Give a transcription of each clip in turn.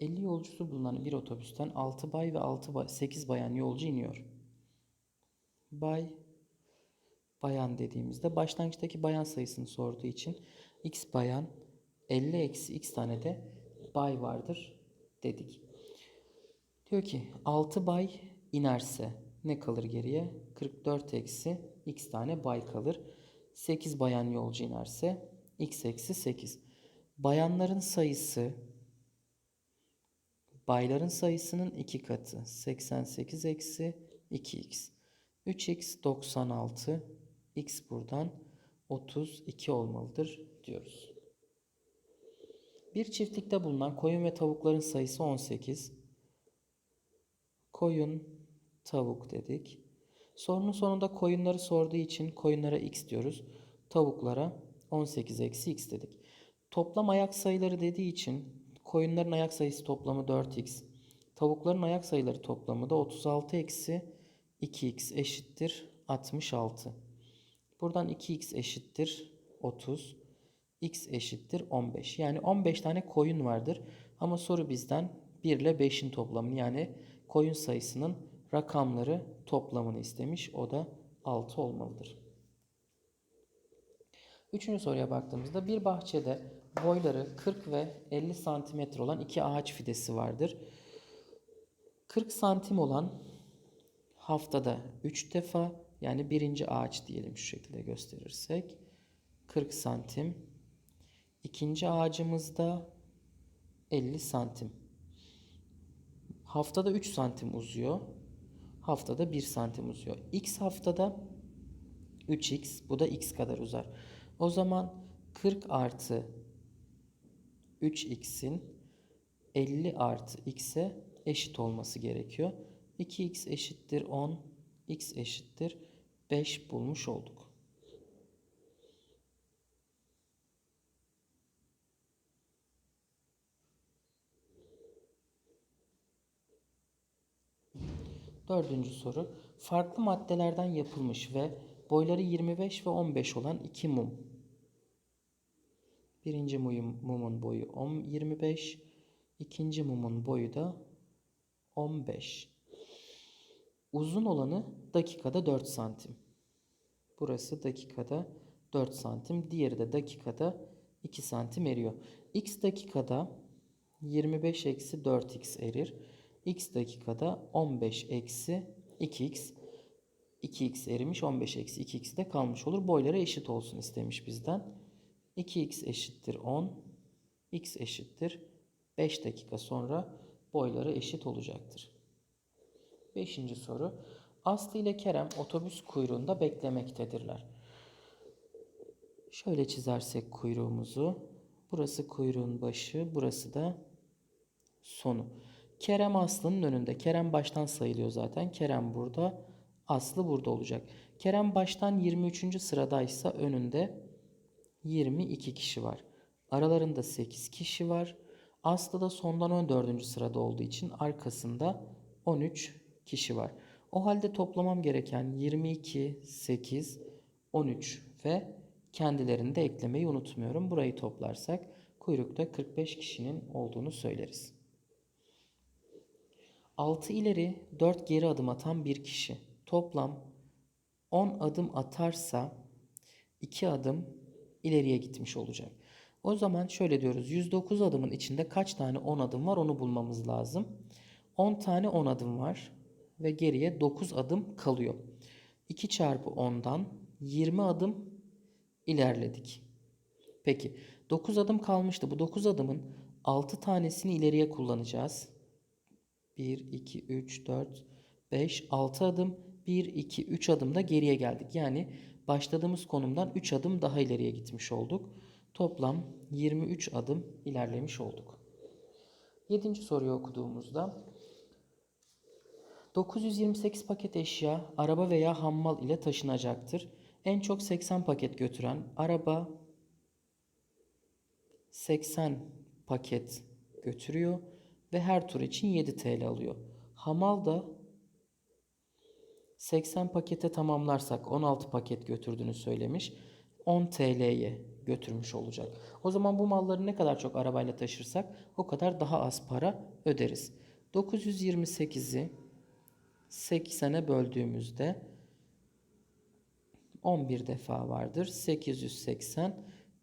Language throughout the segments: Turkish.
50 yolcusu bulunan bir otobüsten 6 bay ve 6 bay, 8 bayan yolcu iniyor. Bay bayan dediğimizde başlangıçtaki bayan sayısını sorduğu için x bayan 50 eksi x tane de bay vardır dedik. Diyor ki 6 bay inerse ne kalır geriye? 44 eksi x tane bay kalır. 8 bayan yolcu inerse x eksi 8. Bayanların sayısı bayların sayısının 2 katı. 88 eksi 2x. 3x 96. x buradan 32 olmalıdır diyoruz. Bir çiftlikte bulunan koyun ve tavukların sayısı 18. Koyun, tavuk dedik. Sorunun sonunda koyunları sorduğu için koyunlara x diyoruz. Tavuklara 18 eksi x dedik. Toplam ayak sayıları dediği için koyunların ayak sayısı toplamı 4x. Tavukların ayak sayıları toplamı da 36 eksi 2x eşittir 66. Buradan 2x eşittir 30. x eşittir 15. Yani 15 tane koyun vardır. Ama soru bizden 1 ile 5'in toplamını yani koyun sayısının rakamları toplamını istemiş. O da 6 olmalıdır. Üçüncü soruya baktığımızda bir bahçede boyları 40 ve 50 santimetre olan iki ağaç fidesi vardır. 40 santim olan haftada 3 defa yani birinci ağaç diyelim şu şekilde gösterirsek 40 santim. İkinci ağacımızda 50 santim. Haftada 3 santim uzuyor. Haftada 1 santim uzuyor. X haftada 3x bu da x kadar uzar. O zaman 40 artı 3x'in 50 artı x'e eşit olması gerekiyor. 2x eşittir 10, x eşittir 5 bulmuş olduk. Dördüncü soru. Farklı maddelerden yapılmış ve boyları 25 ve 15 olan iki mum. Birinci mumun boyu 10, 25, ikinci mumun boyu da 15. Uzun olanı dakikada 4 santim. Burası dakikada 4 santim. Diğeri de dakikada 2 santim eriyor. X dakikada 25 eksi 4x erir. X dakikada 15 eksi 2x. 2x erimiş 15 eksi 2x de kalmış olur. Boyları eşit olsun istemiş bizden. 2x eşittir 10. x eşittir 5 dakika sonra boyları eşit olacaktır. Beşinci soru. Aslı ile Kerem otobüs kuyruğunda beklemektedirler. Şöyle çizersek kuyruğumuzu. Burası kuyruğun başı, burası da sonu. Kerem Aslı'nın önünde. Kerem baştan sayılıyor zaten. Kerem burada, Aslı burada olacak. Kerem baştan 23. sıradaysa önünde 22 kişi var. Aralarında 8 kişi var. Aslı da sondan 14. sırada olduğu için arkasında 13 kişi var. O halde toplamam gereken 22, 8, 13 ve kendilerini de eklemeyi unutmuyorum. Burayı toplarsak kuyrukta 45 kişinin olduğunu söyleriz. 6 ileri 4 geri adım atan bir kişi. Toplam 10 adım atarsa 2 adım ileriye gitmiş olacak. O zaman şöyle diyoruz. 109 adımın içinde kaç tane 10 adım var onu bulmamız lazım. 10 tane 10 adım var ve geriye 9 adım kalıyor. 2 çarpı 10'dan 20 adım ilerledik. Peki 9 adım kalmıştı. Bu 9 adımın 6 tanesini ileriye kullanacağız. 1, 2, 3, 4, 5, 6 adım. 1, 2, 3 adım da geriye geldik. Yani başladığımız konumdan 3 adım daha ileriye gitmiş olduk. Toplam 23 adım ilerlemiş olduk. 7. soruyu okuduğumuzda 928 paket eşya araba veya hammal ile taşınacaktır. En çok 80 paket götüren araba 80 paket götürüyor ve her tur için 7 TL alıyor. Hamal da 80 pakete tamamlarsak 16 paket götürdüğünü söylemiş. 10 TL'ye götürmüş olacak. O zaman bu malları ne kadar çok arabayla taşırsak o kadar daha az para öderiz. 928'i 80'e böldüğümüzde 11 defa vardır. 880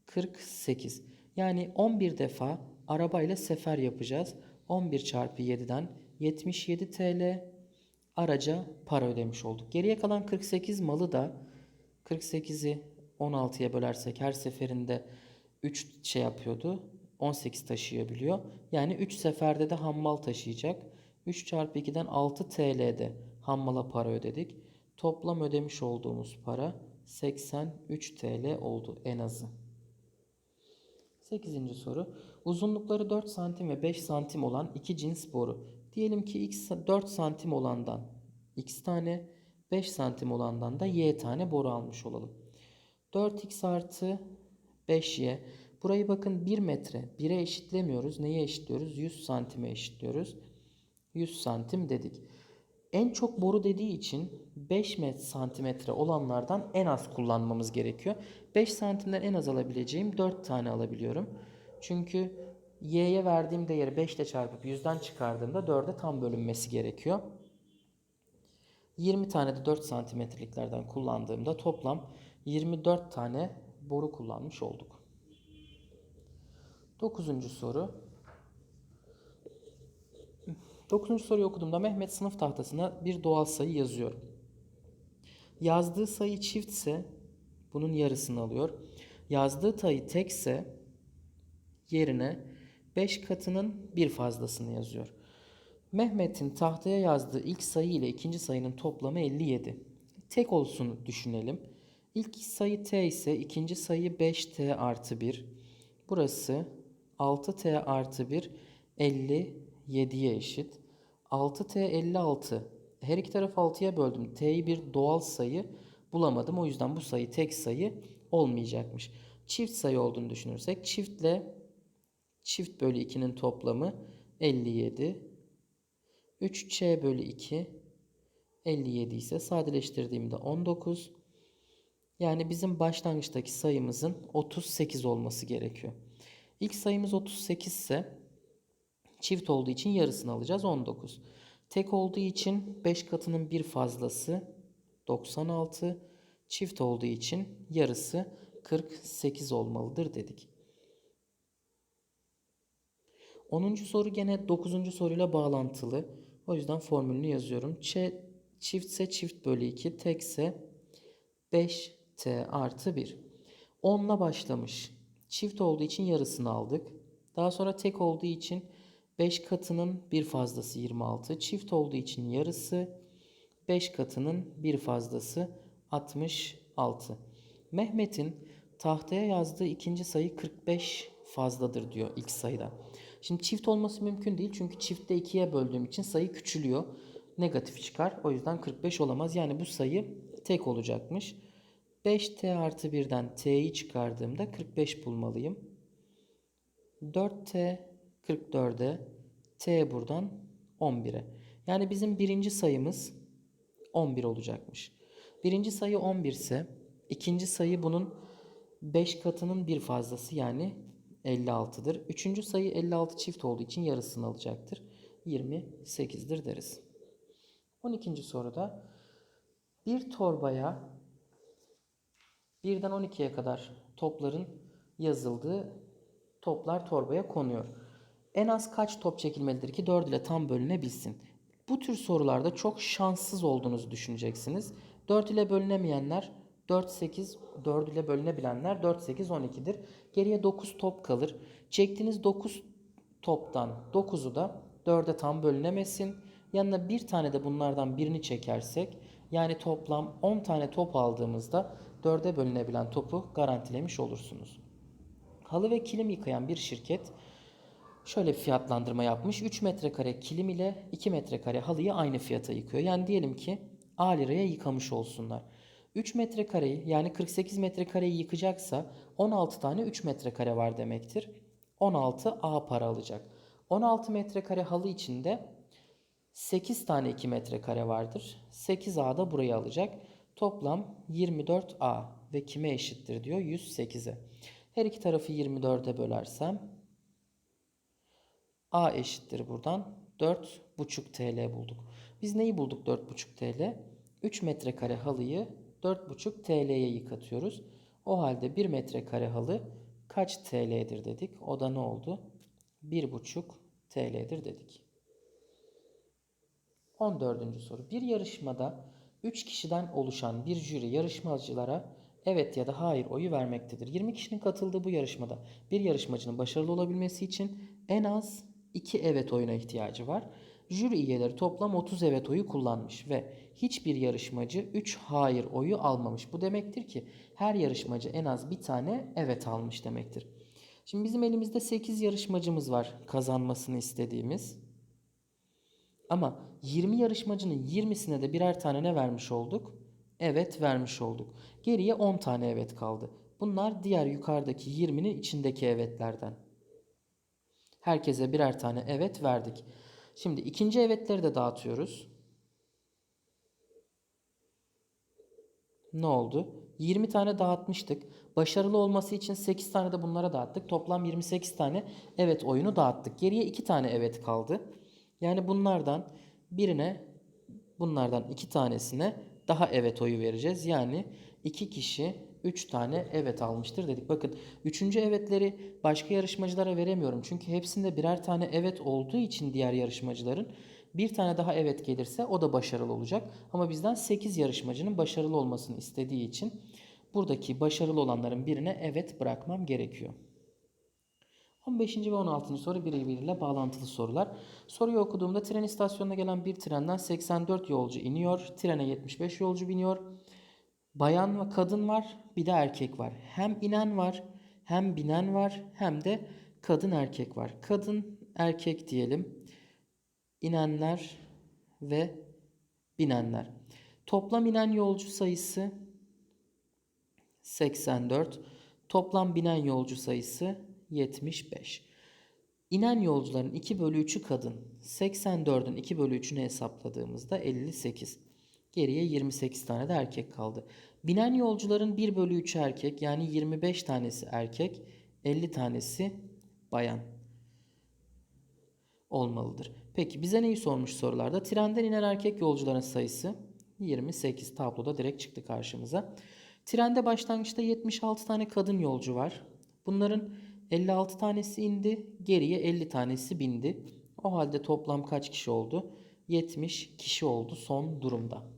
48. Yani 11 defa arabayla sefer yapacağız. 11 çarpı 7'den 77 TL araca para ödemiş olduk. Geriye kalan 48 malı da 48'i 16'ya bölersek her seferinde 3 şey yapıyordu. 18 taşıyabiliyor. Yani 3 seferde de hammal taşıyacak. 3 çarpı 2'den 6 TL'de hammala para ödedik. Toplam ödemiş olduğumuz para 83 TL oldu en azı. 8. soru. Uzunlukları 4 santim ve 5 santim olan iki cins boru. Diyelim ki x 4 santim olandan x tane, 5 santim olandan da y tane boru almış olalım. 4x artı 5y. Burayı bakın 1 metre. 1'e eşitlemiyoruz. Neye eşitliyoruz? 100 santime eşitliyoruz. 100 santim dedik. En çok boru dediği için 5 met- santimetre olanlardan en az kullanmamız gerekiyor. 5 santimden en az alabileceğim 4 tane alabiliyorum. Çünkü y'ye verdiğim değeri 5 ile çarpıp 100'den çıkardığımda 4'e tam bölünmesi gerekiyor. 20 tane de 4 santimetreliklerden kullandığımda toplam 24 tane boru kullanmış olduk. 9. soru. 9. soruyu okuduğumda Mehmet sınıf tahtasına bir doğal sayı yazıyor. Yazdığı sayı çiftse bunun yarısını alıyor. Yazdığı sayı tekse yerine 5 katının bir fazlasını yazıyor. Mehmet'in tahtaya yazdığı ilk sayı ile ikinci sayının toplamı 57. Tek olsun düşünelim. İlk sayı t ise ikinci sayı 5t artı 1. Burası 6t artı 1 57'ye eşit. 6t 56. Her iki tarafı 6'ya böldüm. t'yi bir doğal sayı bulamadım. O yüzden bu sayı tek sayı olmayacakmış. Çift sayı olduğunu düşünürsek çiftle çift bölü 2'nin toplamı 57. 3c bölü 2 57 ise sadeleştirdiğimde 19. Yani bizim başlangıçtaki sayımızın 38 olması gerekiyor. İlk sayımız 38 ise çift olduğu için yarısını alacağız 19. Tek olduğu için 5 katının bir fazlası 96. Çift olduğu için yarısı 48 olmalıdır dedik. 10. soru gene 9. soruyla bağlantılı. O yüzden formülünü yazıyorum. Ç çiftse çift bölü 2, tekse 5t artı 1. 10 ile başlamış. Çift olduğu için yarısını aldık. Daha sonra tek olduğu için 5 katının bir fazlası 26. Çift olduğu için yarısı 5 katının bir fazlası 66. Mehmet'in tahtaya yazdığı ikinci sayı 45 fazladır diyor ilk sayıda. Şimdi çift olması mümkün değil çünkü çiftte 2'ye böldüğüm için sayı küçülüyor. Negatif çıkar. O yüzden 45 olamaz. Yani bu sayı tek olacakmış. 5t artı 1'den t'yi çıkardığımda 45 bulmalıyım. 4t 44'e t buradan 11'e. Yani bizim birinci sayımız 11 olacakmış. Birinci sayı 11 ise ikinci sayı bunun 5 katının bir fazlası yani 56'dır. Üçüncü sayı 56 çift olduğu için yarısını alacaktır. 28'dir deriz. 12. soruda bir torbaya birden 12'ye kadar topların yazıldığı toplar torbaya konuyor. En az kaç top çekilmelidir ki 4 ile tam bölünebilsin? Bu tür sorularda çok şanssız olduğunuzu düşüneceksiniz. 4 ile bölünemeyenler 4, 8, 4 ile bölünebilenler 4, 8, 12'dir. Geriye 9 top kalır. Çektiğiniz 9 toptan 9'u da 4'e tam bölünemesin. Yanına bir tane de bunlardan birini çekersek yani toplam 10 tane top aldığımızda 4'e bölünebilen topu garantilemiş olursunuz. Halı ve kilim yıkayan bir şirket şöyle bir fiyatlandırma yapmış. 3 metrekare kilim ile 2 metrekare halıyı aynı fiyata yıkıyor. Yani diyelim ki A liraya yıkamış olsunlar. 3 metrekareyi yani 48 metrekareyi yıkacaksa 16 tane 3 metrekare var demektir. 16 A para alacak. 16 metrekare halı içinde 8 tane 2 metrekare vardır. 8 A da burayı alacak. Toplam 24 A ve kime eşittir diyor 108'e. Her iki tarafı 24'e bölersem A eşittir buradan 4,5 TL bulduk. Biz neyi bulduk 4,5 TL? 3 metrekare halıyı 4,5 TL'ye yıkatıyoruz. O halde 1 metrekare halı kaç TL'dir dedik. O da ne oldu? 1,5 TL'dir dedik. 14. soru. Bir yarışmada 3 kişiden oluşan bir jüri yarışmacılara evet ya da hayır oyu vermektedir. 20 kişinin katıldığı bu yarışmada bir yarışmacının başarılı olabilmesi için en az 2 evet oyuna ihtiyacı var. Jüri üyeleri toplam 30 evet oyu kullanmış ve hiçbir yarışmacı 3 hayır oyu almamış. Bu demektir ki her yarışmacı en az bir tane evet almış demektir. Şimdi bizim elimizde 8 yarışmacımız var kazanmasını istediğimiz. Ama 20 yarışmacının 20'sine de birer tane ne vermiş olduk? Evet vermiş olduk. Geriye 10 tane evet kaldı. Bunlar diğer yukarıdaki 20'nin içindeki evetlerden. Herkese birer tane evet verdik. Şimdi ikinci evetleri de dağıtıyoruz. Ne oldu? 20 tane dağıtmıştık. Başarılı olması için 8 tane de bunlara dağıttık. Toplam 28 tane evet oyunu dağıttık. Geriye 2 tane evet kaldı. Yani bunlardan birine bunlardan 2 tanesine daha evet oyu vereceğiz. Yani 2 kişi 3 tane evet almıştır dedik. Bakın 3. evetleri başka yarışmacılara veremiyorum. Çünkü hepsinde birer tane evet olduğu için diğer yarışmacıların bir tane daha evet gelirse o da başarılı olacak. Ama bizden 8 yarışmacının başarılı olmasını istediği için buradaki başarılı olanların birine evet bırakmam gerekiyor. 15. ve 16. soru birbiriyle bağlantılı sorular. Soruyu okuduğumda tren istasyonuna gelen bir trenden 84 yolcu iniyor. Trene 75 yolcu biniyor. Bayan ve kadın var, bir de erkek var. Hem inen var, hem binen var, hem de kadın erkek var. Kadın erkek diyelim. İnenler ve binenler. Toplam inen yolcu sayısı 84. Toplam binen yolcu sayısı 75. İnen yolcuların 2 bölü 3'ü kadın. 84'ün 2 bölü 3'ünü hesapladığımızda 58. Geriye 28 tane de erkek kaldı. Binen yolcuların 1 bölü 3'ü erkek yani 25 tanesi erkek, 50 tanesi bayan olmalıdır. Peki bize neyi sormuş sorularda? Trenden inen erkek yolcuların sayısı 28 tabloda direkt çıktı karşımıza. Trende başlangıçta 76 tane kadın yolcu var. Bunların 56 tanesi indi, geriye 50 tanesi bindi. O halde toplam kaç kişi oldu? 70 kişi oldu son durumda.